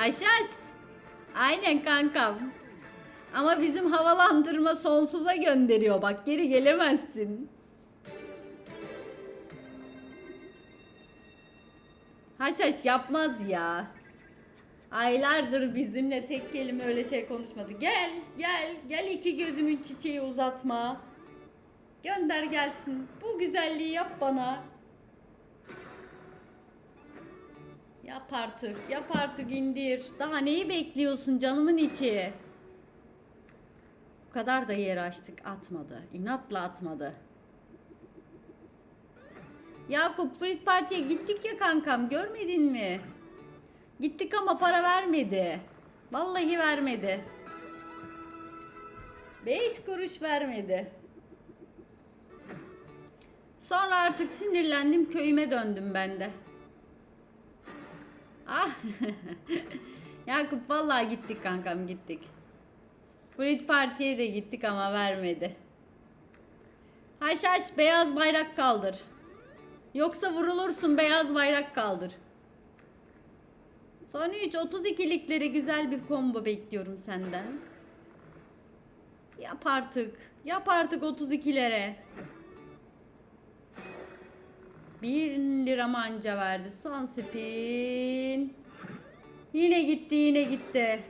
Aşaş. Aynen kankam. Ama bizim havalandırma sonsuza gönderiyor. Bak geri gelemezsin. Haşhaş yapmaz ya. Aylardır bizimle tek kelime öyle şey konuşmadı. Gel, gel, gel iki gözümün çiçeği uzatma. Gönder gelsin. Bu güzelliği yap bana. Yap artık, yap artık indir. Daha neyi bekliyorsun canımın içi? Bu kadar da yer açtık atmadı. İnatla atmadı. Yakup Frit Parti'ye gittik ya kankam görmedin mi? Gittik ama para vermedi. Vallahi vermedi. 5 kuruş vermedi. Sonra artık sinirlendim köyüme döndüm ben de. Ah. Yakup vallahi gittik kankam gittik. Frit Parti'ye de gittik ama vermedi. Haşhaş beyaz bayrak kaldır. Yoksa vurulursun beyaz bayrak kaldır. Son 3 32'likleri güzel bir combo bekliyorum senden. Yap artık. Yap artık 32'lere. 1 lira mı anca verdi. Son spin. Yine gitti yine gitti.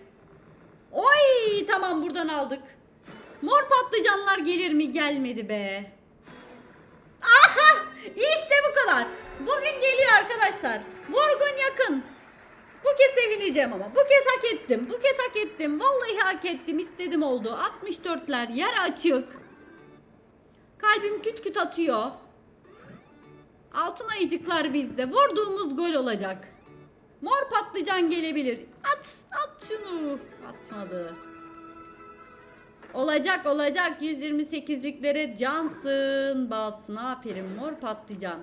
Oy tamam buradan aldık. Mor patlıcanlar gelir mi? Gelmedi be. Aha işte bu kadar. Bugün geliyor arkadaşlar. Morgun yakın. Bu kez sevineceğim ama. Bu kez hak ettim. Bu kez hak ettim. Vallahi hak ettim. İstedim oldu. 64'ler yer açık. Kalbim küt küt atıyor. Altın ayıcıklar bizde. Vurduğumuz gol olacak. Mor patlıcan gelebilir. At, at şunu. Atmadı. Olacak olacak 128'liklere cansın bassın aferin mor patlıcan.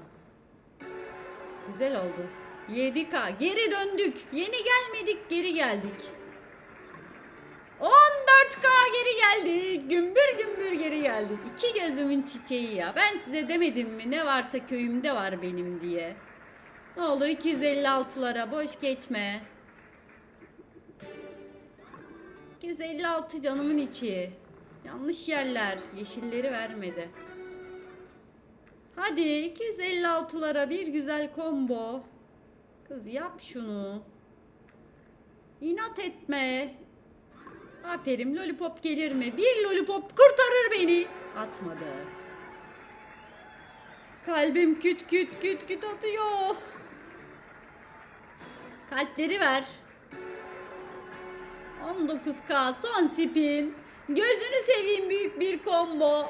Güzel oldu. 7K geri döndük. Yeni gelmedik geri geldik. 14K geri geldik. Gümbür geldik. İki gözümün çiçeği ya. Ben size demedim mi ne varsa köyümde var benim diye. Ne olur 256'lara boş geçme. 256 canımın içi. Yanlış yerler. Yeşilleri vermedi. Hadi 256'lara bir güzel combo. Kız yap şunu. İnat etme. Aferin lollipop gelir mi? Bir lollipop kurtarır beni. Atmadı. Kalbim küt küt küt küt atıyor. Kalpleri ver. 19K son spin. Gözünü seveyim büyük bir combo.